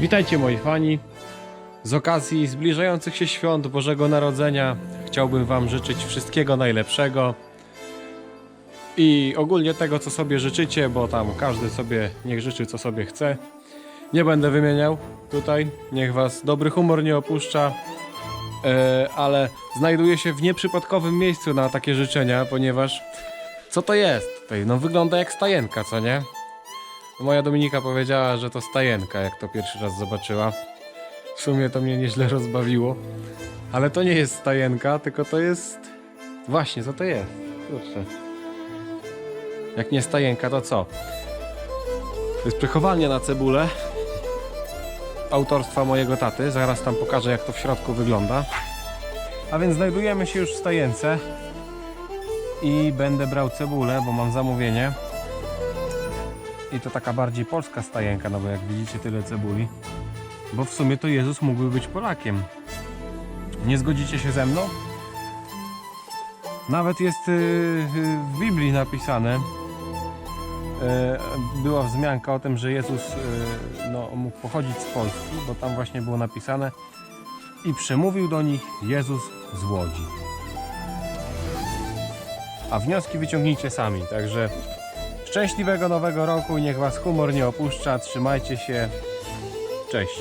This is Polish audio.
Witajcie moi fani. Z okazji zbliżających się świąt Bożego Narodzenia chciałbym Wam życzyć wszystkiego najlepszego i ogólnie tego, co sobie życzycie, bo tam każdy sobie niech życzy, co sobie chce. Nie będę wymieniał tutaj, niech Was dobry humor nie opuszcza, e, ale znajduję się w nieprzypadkowym miejscu na takie życzenia, ponieważ co to jest tutaj? No wygląda jak stajenka, co nie? Moja Dominika powiedziała, że to stajenka, jak to pierwszy raz zobaczyła. W sumie to mnie nieźle rozbawiło. Ale to nie jest stajenka, tylko to jest... Właśnie, co to jest? Kurczę. Jak nie stajenka, to co? To jest przechowalnia na cebulę. Autorstwa mojego taty. Zaraz tam pokażę, jak to w środku wygląda. A więc znajdujemy się już w stajence. I będę brał cebulę, bo mam zamówienie. I to taka bardziej polska stajenka, no bo jak widzicie tyle cebuli. Bo w sumie to Jezus mógłby być Polakiem. Nie zgodzicie się ze mną? Nawet jest yy, yy, w Biblii napisane, yy, była wzmianka o tym, że Jezus no, mógł pochodzić z Polski, bo tam właśnie było napisane i przemówił do nich Jezus z Łodzi. A wnioski wyciągnijcie sami, także Szczęśliwego nowego roku, niech Was humor nie opuszcza, trzymajcie się, cześć.